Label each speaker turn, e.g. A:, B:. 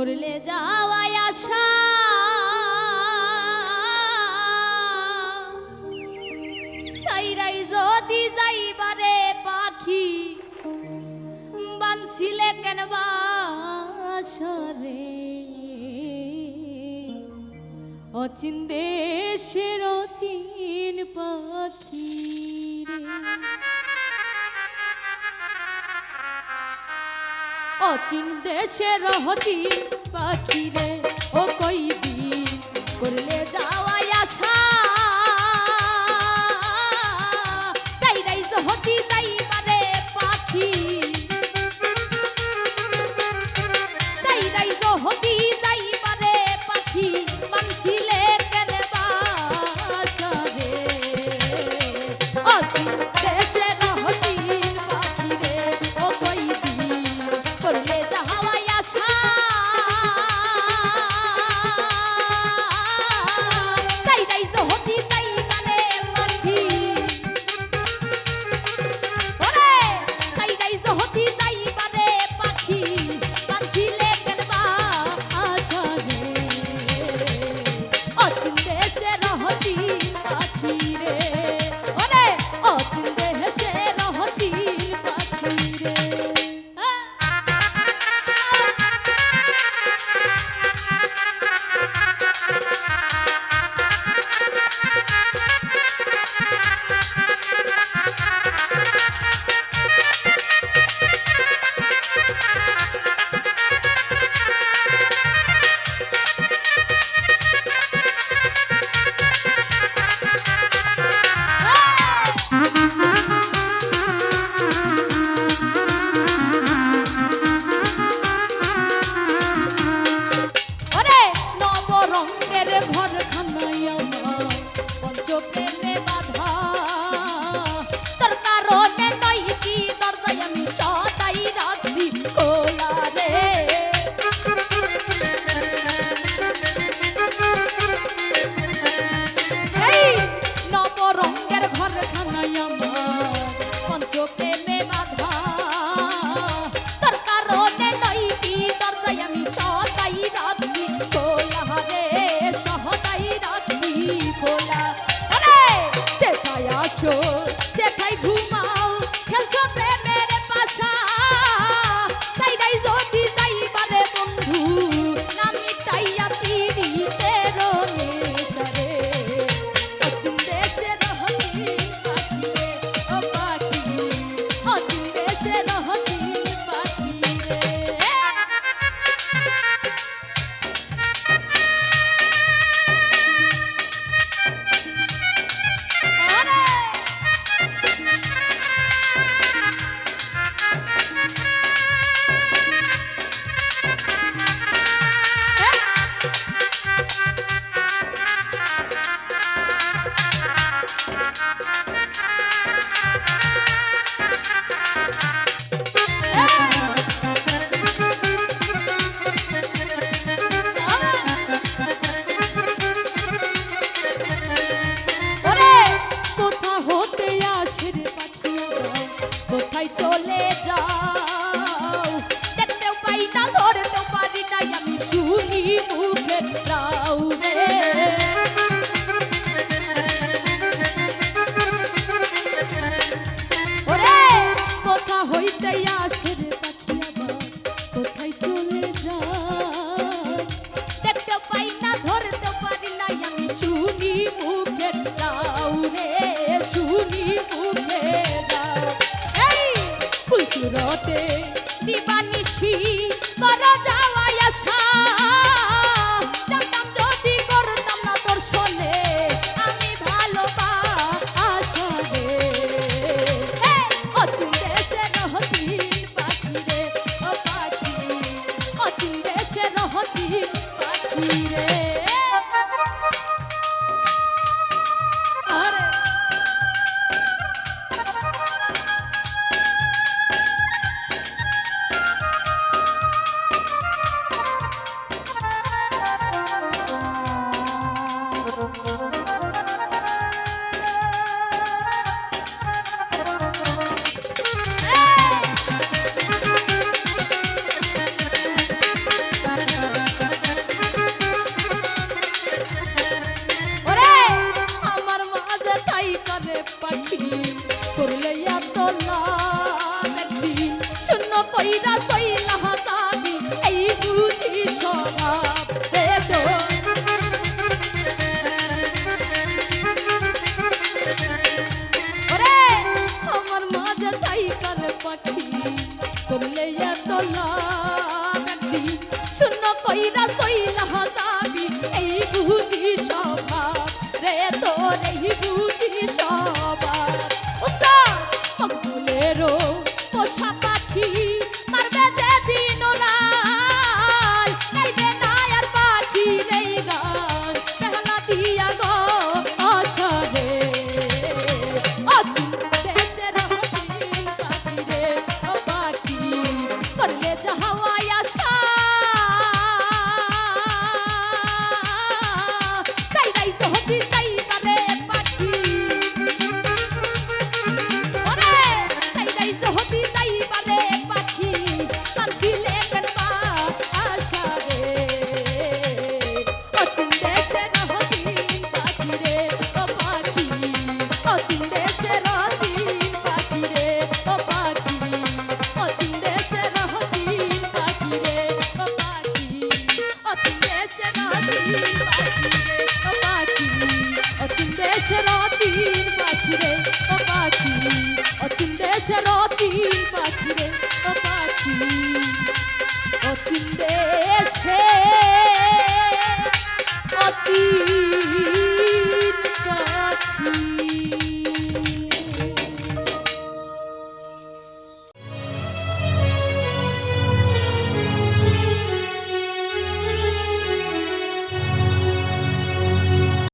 A: করলে যাওয়াই আশা। সাইরাই যদি যাইবারে পাখি বানছিলে কেন বাসরে অচিন দেশের অচিন পাখি রে। অচিন দেশে রহতি পাখিরে। রঙের ভর খানায় আমার পঞ্চপ্রেমে বাদ কিশোর অচিন